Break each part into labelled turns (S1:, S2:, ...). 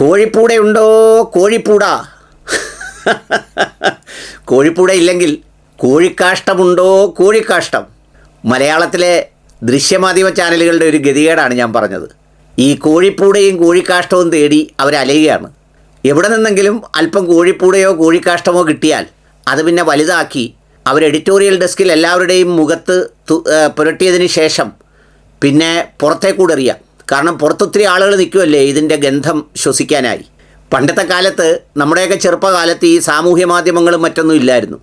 S1: കോഴിപ്പൂട ഉണ്ടോ? കോഴിപ്പൂട. കോഴിപ്പൂട ഇല്ലെങ്കിൽ കോഴിക്കാഷ്ടമുണ്ടോ? കോഴിക്കാഷ്ടം. മലയാളത്തിലെ ദൃശ്യമാധ്യമ ചാനലുകളുടെ ഒരു ഗതികേടാണ് ഞാൻ പറഞ്ഞത്. ഈ കോഴിപ്പൂടയും കോഴിക്കാഷ്ടവും തേടി അവരലയുകയാണ് എവിടെ നിന്നെങ്കിലും അല്പം കോഴിപ്പൂടയോ കോഴിക്കാഷ്ടമോ കിട്ടിയാൽ അത് പിന്നെ വലുതാക്കി അവർ എഡിറ്റോറിയൽ ഡെസ്കിൽ എല്ലാവരുടെയും മുഖത്ത് പുരട്ടിയതിന് ശേഷം പിന്നെ പുറത്തേക്കൂടെ എറിയാം കാരണം പുറത്തൊത്തിരി ആളുകൾ നിൽക്കുമല്ലേ ഇതിന്റെ ഗന്ധം ശ്വസിക്കാനായി. പണ്ടത്തെ കാലത്ത് നമ്മുടെയൊക്കെ ചെറുപ്പകാലത്ത് ഈ സാമൂഹ്യ മാധ്യമങ്ങളും മറ്റൊന്നും ഇല്ലായിരുന്നു.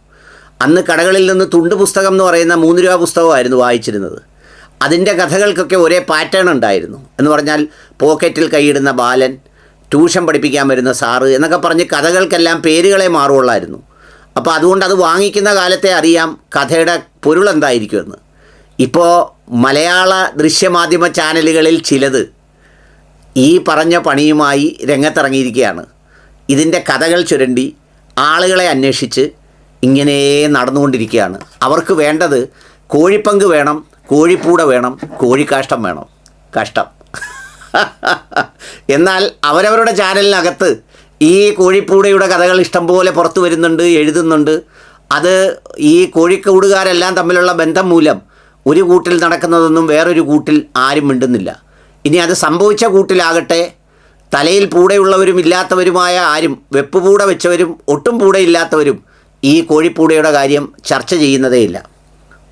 S1: അന്ന് കടകളിൽ നിന്ന് തുണ്ട് പുസ്തകം എന്ന് പറയുന്ന മൂന്ന് രൂപ പുസ്തകമായിരുന്നു വായിച്ചിരുന്നത്. അതിന്റെ കഥകൾക്കൊക്കെ ഒരേ പാറ്റേൺ ഉണ്ടായിരുന്നു. എന്ന് പറഞ്ഞാൽ പോക്കറ്റിൽ കൈയിടുന്ന ബാലൻ ട്യൂഷൻ പഠിപ്പിക്കാൻ വരുന്ന സാറ് എന്നൊക്കെ പറഞ്ഞ് കഥകൾക്കെല്ലാം പേരുകളെ മാറുള്ളായിരുന്നു അപ്പോൾ അതുകൊണ്ട് അത് വാങ്ങിക്കുന്ന കാലത്തെ അറിയാം കഥയുടെ പൊരുൾ എന്തായിരിക്കുമെന്ന്. ഇപ്പോൾ മലയാള ദൃശ്യമാധ്യമ ചാനലുകളിൽ ചിലത് ഈ പറഞ്ഞ പണിയുമായി രംഗത്തിറങ്ങിയിരിക്കുകയാണ്. ഇതിന്റെ കഥകൾ ചുരണ്ടി ആളുകളെ അന്വേഷിച്ച് ഇങ്ങനെ നടന്നുകൊണ്ടിരിക്കുകയാണ്. അവർക്ക് വേണ്ടത് കോഴിപ്പങ്ക് വേണം കോഴിപ്പൂട വേണം കോഴിക്കാഷ്ടം വേണം. കഷ്ടം. എന്നാൽ അവരവരുടെ ചാനലിനകത്ത് ഈ കോഴിപ്പൂടയുടെ കഥകൾ ഇഷ്ടംപോലെ പുറത്തു വരുന്നുണ്ട് എഴുതുന്നുണ്ട്. അത് ഈ കോഴിക്കൂടുകാരെല്ലാം തമ്മിലുള്ള ബന്ധം മൂലം ഒരു കൂട്ടിൽ നടക്കുന്നതൊന്നും വേറൊരു കൂട്ടിൽ ആരും മിണ്ടുന്നില്ല. ഇനി അത് സംഭവിച്ച കൂട്ടിലാകട്ടെ തലയിൽ പൂടെയുള്ളവരും ഇല്ലാത്തവരുമായ ആരും വെപ്പ് വെച്ചവരും ഒട്ടും പൂടയില്ലാത്തവരും ഈ കോഴിപ്പൂടയുടെ കാര്യം ചർച്ച ചെയ്യുന്നതേയില്ല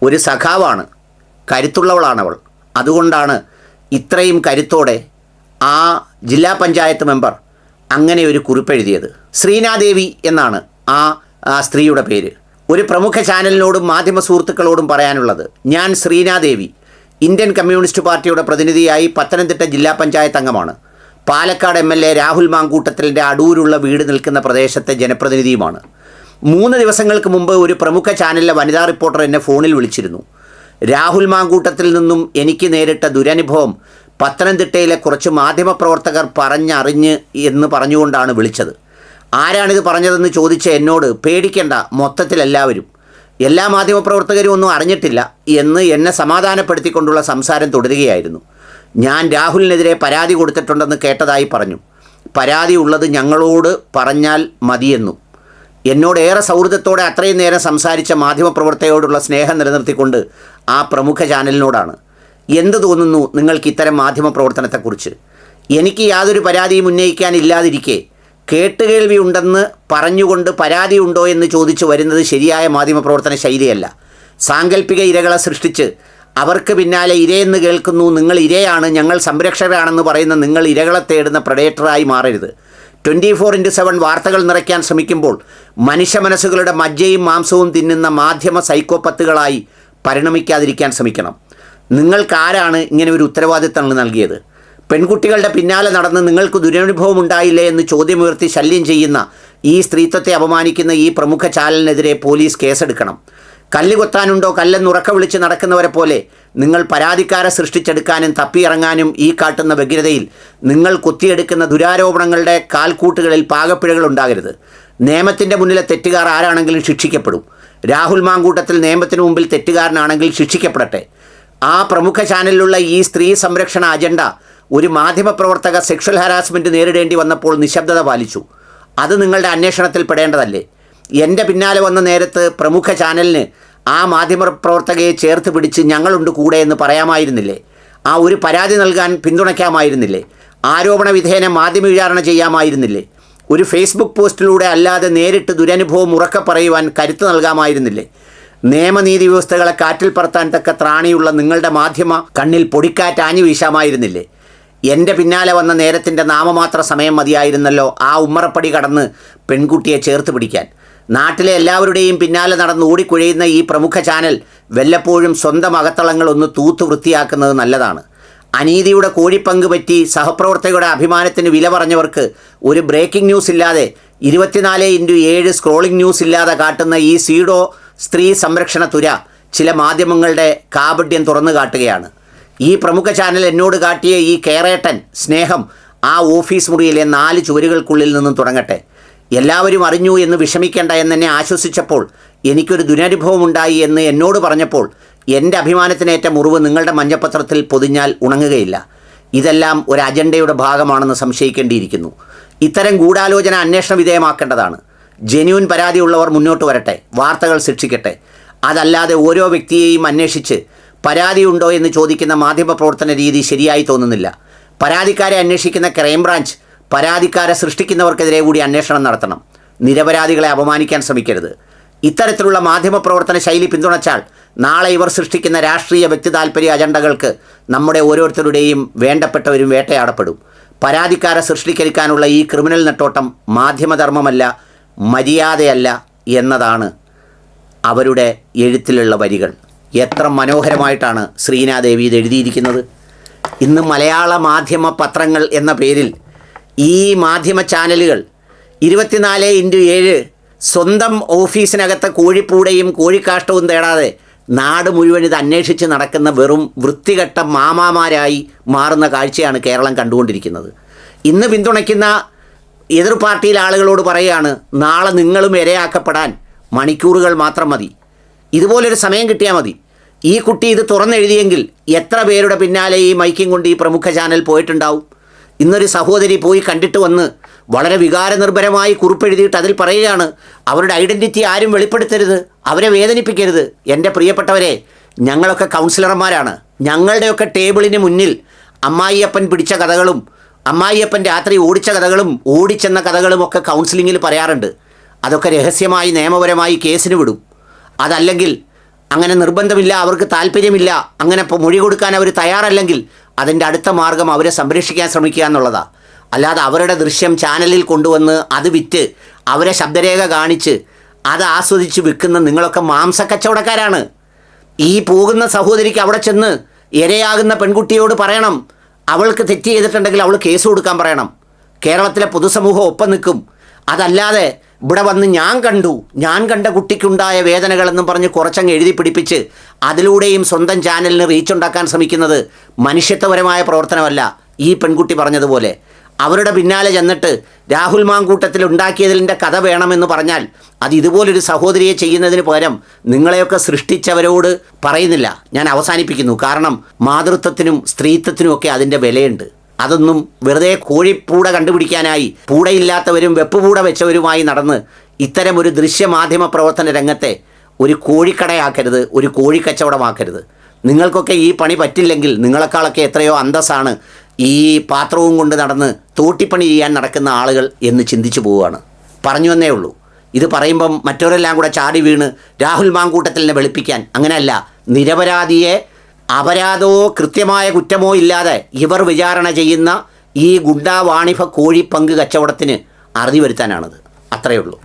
S1: ഒരു സഖാവാണ് കരുത്തുള്ളവളാണവൾ അതുകൊണ്ടാണ് ഇത്രയും കരുത്തോടെ ആ ജില്ലാ പഞ്ചായത്ത് മെമ്പർ അങ്ങനെ ഒരു കുറിപ്പെഴുതിയത്. ശ്രീനാദേവി എന്നാണ് ആ സ്ത്രീയുടെ പേര്. ഒരു പ്രമുഖ ചാനലിനോടും മാധ്യമ സുഹൃത്തുക്കളോടും പറയാനുള്ളത് ഞാൻ ശ്രീനാദേവി ഇന്ത്യൻ കമ്മ്യൂണിസ്റ്റ് പാർട്ടിയുടെ പ്രതിനിധിയായി പത്തനംതിട്ട ജില്ലാ പഞ്ചായത്ത് അംഗമാണ്. Palakkad M L A Rahul മാങ്കൂട്ടത്തിലിന്റെ അടൂരുള്ള വീട് നിൽക്കുന്ന പ്രദേശത്തെ ജനപ്രതിനിധിയുമാണ്. മൂന്ന് ദിവസങ്ങൾക്ക് മുമ്പ് ഒരു പ്രമുഖ ചാനലിലെ വനിതാ റിപ്പോർട്ടർ എന്നെ ഫോണിൽ വിളിച്ചിരുന്നു. രാഹുൽ മാങ്കൂട്ടത്തിൽ നിന്നും എനിക്ക് നേരിട്ട ദുരനുഭവം പത്തനംതിട്ടയിലെ കുറച്ച് മാധ്യമപ്രവർത്തകർ പറഞ്ഞറിഞ്ഞ് എന്ന് പറഞ്ഞുകൊണ്ടാണ് വിളിച്ചത്. ആരാണിത് പറഞ്ഞതെന്ന് ചോദിച്ച എന്നോട് പേടിക്കേണ്ട മൊത്തത്തിൽ എല്ലാവരും എല്ലാ മാധ്യമപ്രവർത്തകരും ഒന്നും അറിഞ്ഞിട്ടില്ല എന്ന് എന്നെ സമാധാനപ്പെടുത്തിക്കൊണ്ടുള്ള സംസാരം തുടരുകയായിരുന്നു. ഞാൻ രാഹുലിനെതിരെ പരാതി കൊടുത്തിട്ടുണ്ടെന്ന് കേട്ടതായി പറഞ്ഞു. പരാതി ഉള്ളത് ഞങ്ങളോട് പറഞ്ഞാൽ മതിയെന്നും. എന്നോട് ഏറെ സൗഹൃദത്തോടെ അത്രയും നേരം സംസാരിച്ച മാധ്യമപ്രവർത്തകയോടുള്ള സ്നേഹം നിലനിർത്തിക്കൊണ്ട് ആ പ്രമുഖ ചാനലിനോടാണ്. എന്ത് തോന്നുന്നു നിങ്ങൾക്ക് ഇത്തരം മാധ്യമപ്രവർത്തനത്തെക്കുറിച്ച്? എനിക്ക് യാതൊരു പരാതിയും ഉന്നയിക്കാനില്ലാതിരിക്കെ കേട്ടുകേൾവി ഉണ്ടെന്ന് പറഞ്ഞുകൊണ്ട് പരാതി ഉണ്ടോ എന്ന് ചോദിച്ചു വരുന്നത് ശരിയായ മാധ്യമപ്രവർത്തന ശൈലിയല്ല. സാങ്കല്പിക ഇരകളെ സൃഷ്ടിച്ച് അവർക്ക് പിന്നാലെ ഇരയെന്ന് കേൾക്കുന്നു നിങ്ങൾ ഇരയാണ് ഞങ്ങൾ സംരക്ഷകരാണെന്ന് പറയുന്ന നിങ്ങൾ ഇരകളെ തേടുന്ന പ്രഡേറ്ററായി മാറരുത്. ട്വന്റി ഫോർ ഇന്റു സെവൻ വാർത്തകൾ നിറയ്ക്കാൻ ശ്രമിക്കുമ്പോൾ മനുഷ്യ മനസ്സുകളുടെ മജ്ജയും മാംസവും തിന്നുന്ന മാധ്യമ സൈക്കോപ്പത്തുകളായി പരിണമിക്കാതിരിക്കാൻ ശ്രമിക്കണം. നിങ്ങൾക്കാരാണ് ഇങ്ങനെ ഒരു ഉത്തരവാദിത്തങ്ങൾ നൽകിയത്? പെൺകുട്ടികളുടെ പിന്നാലെ നടന്ന് നിങ്ങൾക്ക് ദുരനുഭവം ഉണ്ടായില്ലേ എന്ന് ചോദ്യമുയർത്തി ശല്യം ചെയ്യുന്ന ഈ സ്ത്രീത്വത്തെ അപമാനിക്കുന്ന ഈ പ്രമുഖ ചാനലിനെതിരെ പോലീസ് കേസെടുക്കണം. കല്ല് കൊത്താനുണ്ടോ കല്ലെന്ന് ഉറക്ക വിളിച്ച് നടക്കുന്നവരെ പോലെ നിങ്ങൾ പരാതിക്കാരെ സൃഷ്ടിച്ചെടുക്കാനും തപ്പിയിറങ്ങാനും ഈ കാട്ടുന്ന വ്യഗ്രതയിൽ നിങ്ങൾ കൊത്തിയെടുക്കുന്ന ദുരാരോപണങ്ങളുടെ കാൽക്കൂട്ടുകളിൽ പാകപ്പിഴകൾ ഉണ്ടാകരുത്. നിയമത്തിന്റെ മുന്നിലെ തെറ്റുകാർ ആരാണെങ്കിലും ശിക്ഷിക്കപ്പെടും. രാഹുൽ മാങ്കൂട്ടത്തിൽ നിയമത്തിന് മുമ്പിൽ തെറ്റുകാരനാണെങ്കിൽ ശിക്ഷിക്കപ്പെടട്ടെ. ആ പ്രമുഖ ചാനലിലുള്ള ഈ സ്ത്രീ സംരക്ഷണ അജണ്ട ഒരു മാധ്യമപ്രവർത്തക സെക്ഷൽ ഹാരാസ്മെന്റ് നേരിടേണ്ടി വന്നപ്പോൾ നിശബ്ദത പാലിച്ചു. അത് നിങ്ങളുടെ അന്വേഷണത്തിൽ പെടേണ്ടതല്ലേ? എന്റെ പിന്നാലെ വന്ന നേരത്ത് പ്രമുഖ ചാനലിന് ആ മാധ്യമപ്രവർത്തകയെ ചേർത്ത് പിടിച്ച് ഞങ്ങളുണ്ട് കൂടെ എന്ന് പറയാമായിരുന്നില്ലേ? ആ ഒരു പരാതി നൽകാൻ പിന്തുണയ്ക്കാമായിരുന്നില്ലേ? ആരോപണ വിധേയനെ മാധ്യമ വിചാരണ ചെയ്യാമായിരുന്നില്ലേ? ഒരു ഫേസ്ബുക്ക് പോസ്റ്റിലൂടെ അല്ലാതെ നേരിട്ട് ദുരനുഭവം ഉറക്കെ പറയുവാൻ കരുത്ത് നൽകാമായിരുന്നില്ലേ? നിയമനീതി വ്യവസ്ഥകളെ കാറ്റിൽ പറത്താൻ തക്ക ത്രാണിയുള്ള നിങ്ങളുടെ മാധ്യമ കണ്ണിൽ പൊടിക്കാറ്റ് ആഞ്ഞു വീശാമായിരുന്നില്ലേ? എന്റെ പിന്നാലെ വന്ന നേരത്തിന്റെ നാമമാത്ര സമയം മതിയായിരുന്നല്ലോ ആ ഉമ്മറപ്പടി കടന്ന് പെൺകുട്ടിയെ ചേർത്ത് പിടിക്കാൻ. നാട്ടിലെ എല്ലാവരുടെയും പിന്നാലെ നടന്ന് ഓടിക്കുഴയുന്ന ഈ പ്രമുഖ ചാനൽ വല്ലപ്പോഴും സ്വന്തം അകത്തളങ്ങൾ ഒന്ന് തൂത്ത് വൃത്തിയാക്കുന്നത് നല്ലതാണ്. അനീതിയുടെ കോഴിപ്പങ്ക് പറ്റി സഹപ്രവർത്തകരുടെ അഭിമാനത്തിന് വില പറഞ്ഞവർക്ക് ഒരു ബ്രേക്കിംഗ് ന്യൂസ് ഇല്ലാതെ ഇരുപത്തിനാല് ഇന്റു ഏഴ് സ്ക്രോളിംഗ് ന്യൂസ് ഇല്ലാതെ കാട്ടുന്ന ഈ സീഡോ സ്ത്രീ സംരക്ഷണ തുര ചില മാധ്യമങ്ങളുടെ കാപട്യം തുറന്നു കാട്ടുകയാണ്. ഈ പ്രമുഖ ചാനൽ എന്നോട് കാട്ടിയ ഈ കേറേട്ടൻ സ്നേഹം ആ ഓഫീസ് മുറിയിലെ നാല് ചുവരുകൾക്കുള്ളിൽ നിന്നും തുടങ്ങട്ടെ. എല്ലാവരും അറിഞ്ഞു എന്ന് വിഷമിക്കേണ്ട എന്നെന്നെ ആശ്വസിച്ചപ്പോൾ എനിക്കൊരു ദുരനുഭവം ഉണ്ടായി എന്ന് എന്നോട് പറഞ്ഞപ്പോൾ എന്റെ അഭിമാനത്തിനേറ്റ മുറിവ് നിങ്ങളുടെ മഞ്ഞപത്രത്തിൽ പൊതിഞ്ഞാൽ ഉണങ്ങുകയില്ല. ഇതെല്ലാം ഒരു അജണ്ടയുടെ ഭാഗമാണെന്ന് സംശയിക്കേണ്ടിയിരിക്കുന്നു. ഇത്തരം ഗൂഢാലോചന അന്വേഷണ വിധേയമാക്കേണ്ടതാണ്. ജെന്യൂൻ പരാതിയുള്ളവർ മുന്നോട്ട് വരട്ടെ. വാർത്തകൾ ശിക്ഷിക്കട്ടെ. അതല്ലാതെ ഓരോ വ്യക്തിയെയും അന്വേഷിച്ച് പരാതിയുണ്ടോ എന്ന് ചോദിക്കുന്ന മാധ്യമപ്രവർത്തന രീതി ശരിയായി തോന്നുന്നില്ല. പരാതിക്കാരെ അന്വേഷിക്കുന്ന ക്രൈംബ്രാഞ്ച് പരാതിക്കാരെ സൃഷ്ടിക്കുന്നവർക്കെതിരെ കൂടി അന്വേഷണം നടത്തണം. നിരപരാധികളെ അപമാനിക്കാൻ ശ്രമിക്കരുത്. ഇത്തരത്തിലുള്ള മാധ്യമപ്രവർത്തന ശൈലി പിന്തുണച്ചാൽ നാളെ ഇവർ സൃഷ്ടിക്കുന്ന രാഷ്ട്രീയ വ്യക്തി താല്പര്യ അജണ്ടകൾക്ക് നമ്മുടെ ഓരോരുത്തരുടെയും വേണ്ടപ്പെട്ടവരും വേട്ടയാടപ്പെടും. പരാതിക്കാരെ സൃഷ്ടിക്കരിക്കാനുള്ള ഈ ക്രിമിനൽ നെട്ടോട്ടം മാധ്യമധർമ്മമല്ല മര്യാദയല്ല എന്നതാണ് അവരുടെ എഴുത്തിലുള്ള വരികൾ. എത്ര മനോഹരമായിട്ടാണ് ശ്രീനാദേവി ഇത് എഴുതിയിരിക്കുന്നത്. ഇന്ന് മലയാള മാധ്യമ പത്രങ്ങൾ എന്ന പേരിൽ ഈ മാധ്യമ ചാനലുകൾ ഇരുപത്തിനാല് ഇന്റു ഏഴ് സ്വന്തം ഓഫീസിനകത്ത് കോഴിപ്പൂടയും കോഴിക്കാഷ്ടവും തേടാതെ നാട് മുഴുവൻ ഇത് അന്വേഷിച്ച് നടക്കുന്ന വെറും വൃത്തികെട്ട മാമാമാരായി മാറുന്ന കാഴ്ചയാണ് കേരളം കണ്ടുകൊണ്ടിരിക്കുന്നത്. ഇന്ന് പിന്തുണയ്ക്കുന്ന എതിർ പാർട്ടിയിലെ ആളുകളോട് പറയുകയാണ് നാളെ നിങ്ങളും ഇരയാക്കപ്പെടാൻ മണിക്കൂറുകൾ മാത്രം മതി. ഇതുപോലൊരു സമയം കിട്ടിയാൽ മതി. ഈ കുട്ടി ഇത് തുറന്നെഴുതിയെങ്കിൽ എത്ര പേരുടെ പിന്നാലെ ഈ മൈക്കും കൊണ്ട് ഈ പ്രമുഖ ചാനൽ പോയിട്ടുണ്ടാവും? ഇന്നൊരു സഹോദരി പോയി കണ്ടിട്ട് വന്ന് വളരെ വികാരനിർഭരമായി കുറിപ്പെഴുതിയിട്ട് അതിൽ പറയുകയാണ് അവരുടെ ഐഡന്റിറ്റി ആരും വെളിപ്പെടുത്തരുത് അവരെ വേദനിപ്പിക്കരുത്. എന്റെ പ്രിയപ്പെട്ടവരെ ഞങ്ങളൊക്കെ കൗൺസിലർമാരാണ്. ഞങ്ങളുടെയൊക്കെ ടേബിളിന് മുന്നിൽ അമ്മായിയപ്പൻ പിടിച്ച കഥകളും അമ്മായിയപ്പൻ രാത്രി ഓടിച്ച കഥകളും ഓടിച്ചെന്ന കഥകളും ഒക്കെ കൗൺസിലിങ്ങിൽ പറയാറുണ്ട്. അതൊക്കെ രഹസ്യമായി നിയമപരമായി കേസിന് വിടും. അതല്ലെങ്കിൽ അങ്ങനെ നിർബന്ധമില്ല അവർക്ക് താല്പര്യമില്ല അങ്ങനെ മൊഴി കൊടുക്കാൻ അവർ തയ്യാറല്ലെങ്കിൽ അതിന്റെ അടുത്ത മാർഗം അവരെ സംരക്ഷിക്കാൻ ശ്രമിക്കുക എന്നുള്ളതാണ് അല്ലാതെ അവരുടെ ദൃശ്യം ചാനലിൽ കൊണ്ടുവന്ന് അത് വിറ്റ് അവരെ ശബ്ദരേഖ കാണിച്ച് അത് ആസ്വദിച്ച് വിൽക്കുന്ന നിങ്ങളൊക്കെ മാംസക്കച്ചവടക്കാരാണ്. ഈ പോകുന്ന സഹോദരിക്ക് അവിടെ ചെന്ന് ഇരയാകുന്ന പെൺകുട്ടിയോട് പറയണം അവൾക്ക് തെറ്റ് ചെയ്തിട്ടുണ്ടെങ്കിൽ അവൾ കേസ് കൊടുക്കാൻ പറയണം. കേരളത്തിലെ പൊതുസമൂഹം ഒപ്പം നിൽക്കും. അതല്ലാതെ ഇവിടെ വന്ന് ഞാൻ കണ്ടു. ഞാൻ കണ്ട കുട്ടിക്കുണ്ടായ വേദനകളെന്നും പറഞ്ഞ് കുറച്ചങ്ങ് എഴുതി പിടിപ്പിച്ച് അതിലൂടെയും സ്വന്തം ചാനലിന് റീച്ച് ഉണ്ടാക്കാൻ ശ്രമിക്കുന്നത് മനുഷ്യത്വപരമായ പ്രവർത്തനമല്ല ഈ പെൺകുട്ടി പറഞ്ഞതുപോലെ. അവരുടെ പിന്നാലെ ചെന്നിട്ട് രാഹുൽ മാങ്കൂട്ടത്തിൽ ഉണ്ടാക്കിയതിന്റെ കഥ വേണമെന്ന് പറഞ്ഞാൽ അത് ഇതുപോലൊരു സഹോദരിയെ ചെയ്യുന്നതിന് പകരം നിങ്ങളെയൊക്കെ സൃഷ്ടിച്ചവരോട് പറയുന്നില്ല. ഞാൻ അവസാനിപ്പിക്കുന്നു. കാരണം മാതൃത്വത്തിനും സ്ത്രീത്വത്തിനും ഒക്കെ അതിന്റെ വിലയുണ്ട്. അതൊന്നും വെറുതെ കോഴിപ്പൂട കണ്ടുപിടിക്കാനായി പൂടയില്ലാത്തവരും വെപ്പുപൂട വെച്ചവരുമായി നടന്ന് ഇത്തരം ഒരു ദൃശ്യമാധ്യമ പ്രവർത്തന രംഗത്തെ ഒരു കോഴിക്കടയാക്കരുത് ഒരു കോഴിക്കച്ചവടമാക്കരുത്. നിങ്ങൾക്കൊക്കെ ഈ പണി പറ്റില്ലെങ്കിൽ നിങ്ങളെക്കാളൊക്കെ എത്രയോ അന്തസ്സാണ് ഈ പാത്രവും കൊണ്ട് നടന്ന് തോട്ടിപ്പണി ചെയ്യാൻ നടക്കുന്ന ആളുകൾ എന്ന് ചിന്തിച്ചു പോവുകയാണ്. പറഞ്ഞു വന്നേ ഉള്ളൂ. ഇത് പറയുമ്പം മറ്റവരെല്ലാം കൂടെ ചാടി വീണ് രാഹുൽ മാങ്കൂട്ടത്തിലിനെ വെളുപ്പിക്കാൻ. അങ്ങനെയല്ല നിരപരാധിയെ അപരാധമോ കൃത്യമായ കുറ്റമോ ഇല്ലാതെ ഇവർ വിചാരണ ചെയ്യുന്ന ഈ ഗുണ്ടാ വാണിഭ പങ്ക് കച്ചവടത്തിന് അറുതി വരുത്താനാണത്. അത്രയേ ഉള്ളൂ.